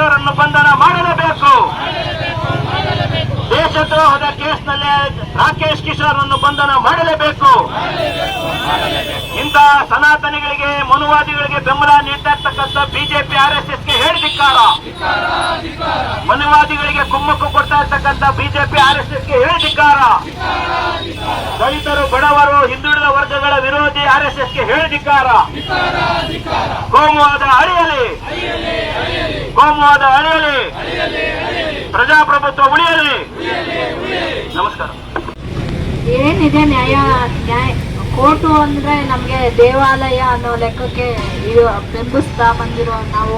ಕಿಶೋರನ್ನು ಬಂಧನ ಮಾಡಲೇಬೇಕು. ದೇಶದ್ರೋಹದ ಕೇಸ್ನಲ್ಲಿ ರಾಕೇಶ್ ಕಿಶೋರ್ ಅನ್ನು ಬಂಧನ ಮಾಡಲೇಬೇಕು. ಇಂತಹ ಸನಾತನಿಗಳಿಗೆ, ಮನುವಾದಿಗಳಿಗೆ ಬೆಂಬಲ ನೀಡ್ತಕ್ಕಂಥ ಬಿಜೆಪಿ, ಆರ್ ಎಸ್ ಎಸ್ಗೆ ಹೇಳಿದಿಕ್ಕಾರ ಮನುವಾದಿಗಳಿಗೆ ಕುಮ್ಮಕ್ಕು ಕೊಡ್ತಾ ಇರ್ತಕ್ಕಂಥ ಬಿಜೆಪಿ, ಆರ್ ಎಸ್ ಎಸ್ಗೆ ಹೇಳಿದಿಕ್ಕಾರ ದಲಿತರು, ಬಡವರು, ಹಿಂದುಳಿದ ವರ್ಗಗಳ ವಿರೋಧಿ ಆರ್ ಎಸ್ ಎಸ್ಗೆ ಹೇಳಿದಿಕ್ಕಾರ ಕೋಮುವಾದ ಅಳಿಯಲಿ. ಕೋಮುವಾದ ಅಳಿಯಲಿ. ಪ್ರಜಾಪ್ರಭುತ್ವ ಉಳಿಯಲಿ. ನಮಸ್ಕಾರ. ಏನಿದೆ ನ್ಯಾಯ ನ್ಯಾಯ? ಕೋರ್ಟು ಅಂದ್ರೆ ನಮಗೆ ದೇವಾಲಯ ಅನ್ನೋ ಲೆಕ್ಕಕ್ಕೆ ಇದು ಬೆಂಬಲಿಸ್ತಾ ಬಂದಿರೋ ನಾವು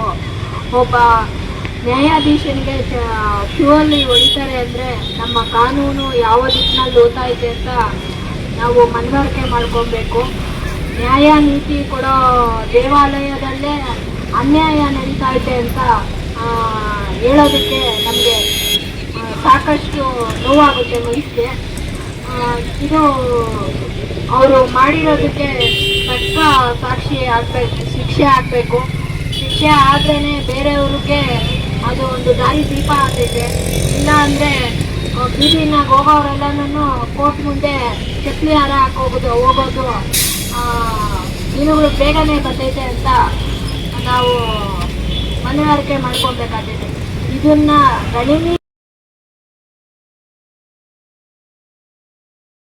ಒಬ್ಬ ನ್ಯಾಯಾಧೀಶನಿಗೆ ಶಿವಲ್ಲಿ ಹೊಡಿತಾರೆ ಅಂದರೆ ನಮ್ಮ ಕಾನೂನು ಯಾವ ದಿಕ್ಕಿನಲ್ಲಿ ಓದ್ತಾ ಇದೆ ಅಂತ ನಾವು ಮನವರಿಕೆ ಮಾಡ್ಕೊಬೇಕು. ನ್ಯಾಯ ನೀತಿ ಕೊಡೋ ದೇವಾಲಯದಲ್ಲೇ ಅನ್ಯಾಯ ನಡೀತಾ ಇದೆ ಅಂತ ಹೇಳೋದಕ್ಕೆ ನಮಗೆ ಸಾಕಷ್ಟು ನೋವಾಗುತ್ತೆ ಮನಸ್ಸಿಗೆ. ಇದು ಅವರು ಮಾಡಿರೋದಕ್ಕೆ ತಕ್ಕ ಸಾಕ್ಷಿ ಆಗಬೇಕು, ಶಿಕ್ಷೆ ಆಗಬೇಕು. ಶಿಕ್ಷೆ ಆದ್ರೇ ಬೇರೆಯವ್ರಿಗೆ ಅದು ಒಂದು ದಾರಿ ದೀಪ ಆಗೈತೆ ಇಲ್ಲ ಅಂದರೆ ಬೀದಿನಾಗ ಹೋಗೋರೆಲ್ಲನೂ ಕೋರ್ಟ್ ಮುಂದೆ ಚಪ್ಪಲಿ ಹಾರ ಹಾಕೋಗೋದು ಹೋಗೋದು ದಿನಗಳು ಬೇಗನೆ ಬರ್ತೈತೆ ಅಂತ ಮನವರಿಕೆ ಮಾಡ್ಕೊಬೇಕಾಗ್ತೈತೆ ಇದನ್ನ ಗಣಿಮಿ